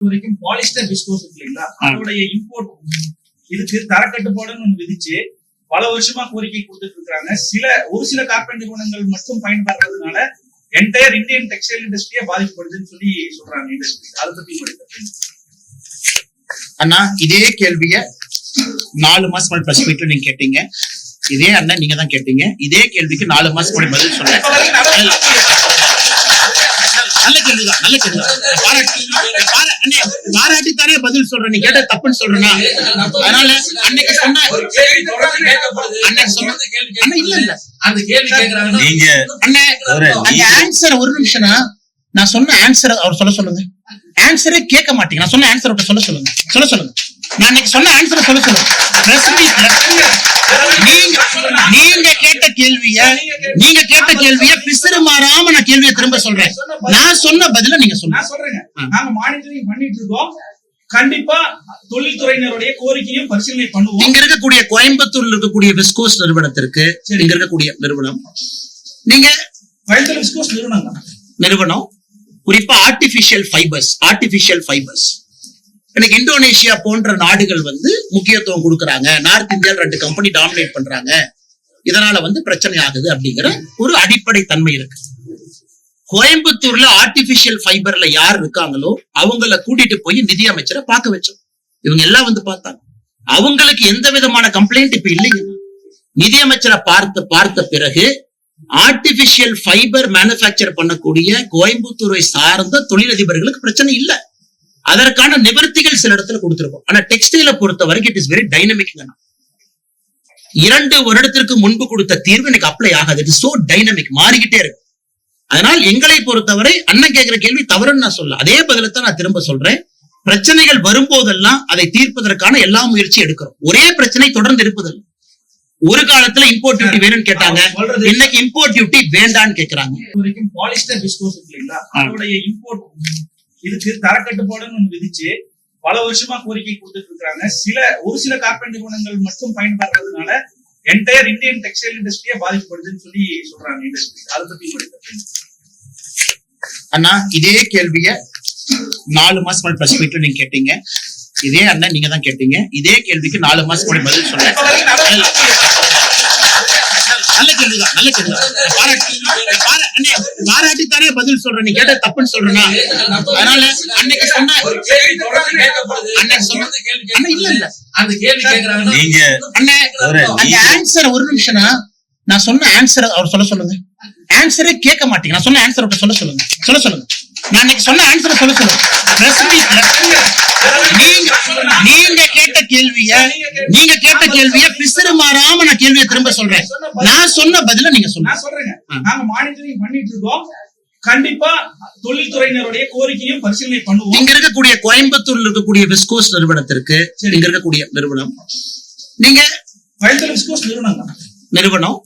வரைக்கும் polyester viscose இருக்கு இல்லைங்களா? அதோடைய இம்போர்ட் இதுக்கு தரக்கட்டுப்பாடுன்னு விதிச்சு பல வருஷமா கோரிக்கை கொடுத்துட்டு இருக்காங்க சில ஒரு சில கார்பரேட் நிறுவனங்கள் மட்டும் பயன்படுறதுனால என்டையர் இந்தியன் டெக்ஸ்டைல் இண்டஸ்ட்ரியே பாதிக்கப்படுதுன்னு சொல்லி சொல்றாங்க இண்டஸ்ட்ரி அதை பத்தி? அண்ணா இதே கேள்விய நாலு மாசம் முன்னாடி பிரஸ் மீட்ல நீங்க கேட்டீங்க. இதே அண்ணன் நீங்க தான் கேட்டீங்க. இதே கேள்விக்கு நாலு மாசம் முன்னாடி பதில் சொன்னேன். நல்ல கேள்விதான் நல்ல கேள்விதான். பாராட்டி. பாரா- அண்ணே, பாராட்டித்தானே பதில் சொல்றேன். நீ கேட்ட தப்புன்னு சொல்றேன்னா அதனால அன்னைக்கு சொன்ன. அன்னைக்கு கேள்வி இல்ல இல்ல. அந்த கேள்வி கேட்கறாங்கன்னா நீங்க அண்ணே அந்த ஆன்சர் ஒரு நிமிஷம்னா நான் சொன்ன ஆன்சர் அவர் சொல்ல சொல்லுங்க. ஆன்சரே கேட்க மாட்டீங்க. நான் சொன்ன ஆன்சர் சொல்ல சொல்லுங்க. சொல்ல சொல்லுங்க. நான் இன்னைக்கு சொன்ன ஆன்சரை சொல்ல சொல்லுங்க. நீங்க கேள்விய நீங்க கேட்ட கேள்விய பிசிறு மாறாம நான் கேள்வியை திரும்ப சொல்றேன். நான் சொன்ன பதில நீங்க சொல்லுங்க. சொல்றேங்க. நாங்க மானிட்டரிங் பண்ணிட்டு இருக்கோம். கண்டிப்பா தொழில்துறையினருடைய கோரிக்கையும் பரிசீலனை பண்ணுவோம். இங்க இருக்கக்கூடிய கோயம்புத்தூர்ல இருக்கக்கூடிய விஸ்கோஸ் நிறுவனத்திற்கு இங்க இருக்கக்கூடிய நிறுவனம். நீங்க வயதில் விஸ்கோஸ் நிறுவனம் நிறுவனம் குறிப்பா ஆர்டிபிஷியல் ஃபைபர்ஸ் ஆர்டிபிஷியல் ஃபைபர்ஸ் எனக்கு இந்தோனேஷியா போன்ற நாடுகள் வந்து முக்கியத்துவம் கொடுக்கறாங்க. நார்த் இந்தியால ரெண்டு கம்பெனி டாமினேட் பண்றாங்க. இதனால வந்து பிரச்சனை ஆகுது அப்படிங்கிற ஒரு அடிப்படை தன்மை இருக்கு. கோயம்புத்தூர்ல ஆர்டிபிஷியல் ஃபைபர்ல யார் இருக்காங்களோ அவங்கள கூட்டிட்டு போய் நிதி அமைச்சரை பார்க்க வச்சோம். இவங்க எல்லாம் வந்து பார்த்தாங்க. அவங்களுக்கு எந்த விதமான கம்ப்ளைண்ட் இப்ப இல்லைங்க. நிதி அமைச்சரை பார்த்து பார்த்த பிறகு ஆர்டிபிஷியல் ஃபைபர் மேனுஃபேக்சர் பண்ணக்கூடிய கோயம்புத்தூரை சார்ந்த தொழிலதிபர்களுக்கு பிரச்சனை இல்ல. அதற்கான நிவர்த்திகள் சில இடத்துல கொடுத்துருக்கோம். ஆனா டெக்ஸ்டைல பொறுத்த வரைக்கும் இட் இஸ் வெரி டைனமிக் இரண்டு வருடத்திற்கு முன்பு கொடுத்த தீர்வு எனக்கு அப்ளை ஆகாது. இட் சோ டைனமிக் மாறிக்கிட்டே இருக்கு அதனால் எங்களை பொறுத்தவரை அண்ணன் கேட்கிற கேள்வி தவறுன்னு நான் சொல்ல அதே பதிலத்தான் நான் திரும்ப சொல்றேன். பிரச்சனைகள் வரும்போதெல்லாம் அதை தீர்ப்பதற்கான எல்லா முயற்சியும் எடுக்கிறோம். ஒரே பிரச்சனை தொடர்ந்து இருப்பதில்லை. ஒரு காலத்துல இம்போர்ட் டியூட்டி வேணும்னு கேட்டாங்க. இன்னைக்கு இம்போர்ட் டியூட்டி வேண்டான்னு கேக்குறாங்க. பாலிஸ்டர் இருக்கு இல்லைங்களா அதோடைய இம்போர்ட் இதுக்கு தரக்கட்டுப்பாடுன்னு விதிச்சு பல வருஷமா கோரிக்கை கொடுத்துட்டு இருக்காங்க சில ஒரு சில கார்பரேட் நிறுவனங்கள் மட்டும் பயன்படுறதுனால என்டையர் இந்தியன் டெக்ஸ்டைல் இண்டஸ்ட்ரியே பாதிக்கப்படுதுன்னு சொல்லி சொல்றாங்க இண்டஸ்ட்ரி அதை பத்தி? அண்ணா இதே கேள்விய நாலு மாசம் முன்னாடி பிரஸ் மீட்ல நீங்க கேட்டீங்க. இதே அண்ணன் நீங்க தான் கேட்டீங்க. இதே கேள்விக்கு நாலு மாசம் முன்னாடி பதில் சொன்னேன். நல்ல கேள்விதான் நல்ல கேள்விதான். பாராட்டி. பாராட்டித்தானே பதில் சொல்றேன். நீ கேட்ட தப்புன்னு சொல்றேன்னா அதனால அன்னைக்கு சொன்ன. அன்னைக்கு கேள்வி இல்ல இல்ல. அந்த கேள்வி கேட்கறாங்கன்னா நீங்க அண்ணே ஒரு அந்த ஆன்சர் ஒரு நிமிஷம்னா நான் சொன்ன ஆன்சர் அவர் சொல்ல சொல்லுங்க. ஆன்சரே கேட்க மாட்டீங்க. நான் சொன்ன ஆன்சர் சொல்ல சொல்லுங்க. சொல்ல சொல்லுங்க. நான் இன்னைக்கு சொன்ன ஆன்சரை சொல்ல சொல்லுங்க. நீங்க கேள்விய நீங்க கேட்ட கேள்விய பிசிறு மாறாம நான் கேள்வியை திரும்ப சொல்றேன். நான் சொன்ன பதில நீங்க சொல்றேங்க. நாங்க மானிட்டரிங் பண்ணிட்டு இருக்கோம். கண்டிப்பா தொழில்துறையினருடைய கோரிக்கையும் பரிசீலனை பண்ணுவோம். இங்க இருக்கக்கூடிய கோயம்புத்தூர்ல இருக்கக்கூடிய விஸ்கோஸ் நிறுவனத்திற்கு இங்க இருக்கக்கூடிய நிறுவனம். நீங்க வயதில் விஸ்கோஸ் நிறுவனம் நிறுவனம்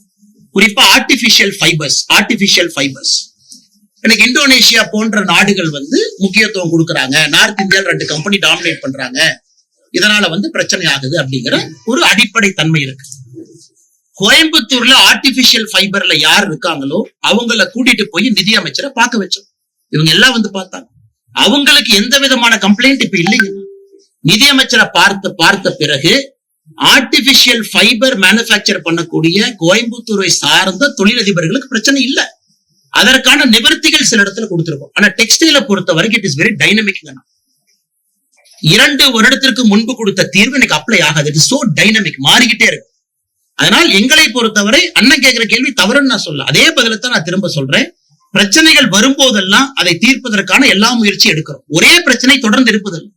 குறிப்பா ஆர்டிபிஷியல் ஃபைபர்ஸ் ஆர்டிபிஷியல் ஃபைபர்ஸ் எனக்கு இந்தோனேஷியா போன்ற நாடுகள் வந்து முக்கியத்துவம் கொடுக்கறாங்க. நார்த் இந்தியால ரெண்டு கம்பெனி டாமினேட் பண்றாங்க. இதனால வந்து பிரச்சனை ஆகுது அப்படிங்கிற ஒரு அடிப்படை தன்மை இருக்கு. கோயம்புத்தூர்ல ஆர்டிபிஷியல் ஃபைபர்ல யார் இருக்காங்களோ அவங்கள கூட்டிட்டு போய் நிதி அமைச்சரை பார்க்க வச்சோம். இவங்க எல்லாம் வந்து பார்த்தாங்க. அவங்களுக்கு எந்த விதமான கம்ப்ளைண்ட் இப்ப இல்லைங்க. நிதி அமைச்சரை பார்த்து பார்த்த பிறகு ஆர்டிபிஷியல் ஃபைபர் மேனுஃபேக்சர் பண்ணக்கூடிய கோயம்புத்தூரை சார்ந்த தொழிலதிபர்களுக்கு பிரச்சனை இல்ல. அதற்கான நிவர்த்திகள் சில இடத்துல கொடுத்திருக்கோம். ஆனா டெக்ஸ்டைல பொறுத்த வரைக்கும் இட் இஸ் வெரி டைனமிக் இரண்டு வருடத்திற்கு முன்பு கொடுத்த தீர்வு எனக்கு அப்ளை ஆகாது. இட் சோ டைனமிக் மாறிக்கிட்டே இருக்கு அதனால் எங்களை பொறுத்தவரை அண்ணன் கேட்கிற கேள்வி தவறுன்னு நான் சொல்ல அதே பதிலத்தான் நான் திரும்ப சொல்றேன். பிரச்சனைகள் வரும்போதெல்லாம் அதை தீர்ப்பதற்கான எல்லா முயற்சியும் எடுக்கிறோம். ஒரே பிரச்சனை தொடர்ந்து இருப்பதில்லை.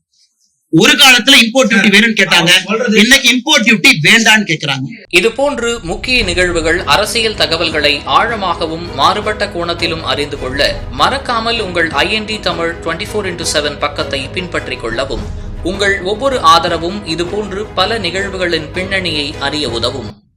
ஒரு காலத்துல இம்போர்ட் டியூட்டி வேணும்னு கேட்டாங்க. இன்னைக்கு இம்போர்ட் டியூட்டி வேண்டான்னு கேக்குறாங்க. இதுபோன்று முக்கிய நிகழ்வுகள் அரசியல் தகவல்களை ஆழமாகவும் மாறுபட்ட கோணத்திலும் அறிந்து கொள்ள மறக்காமல் உங்கள் IND Tamil twenty four into seven பக்கத்தை பின்பற்றிக் கொள்ளவும். உங்கள் ஒவ்வொரு ஆதரவும் இதுபோன்று பல நிகழ்வுகளின் பின்னணியை அறிய உதவும்.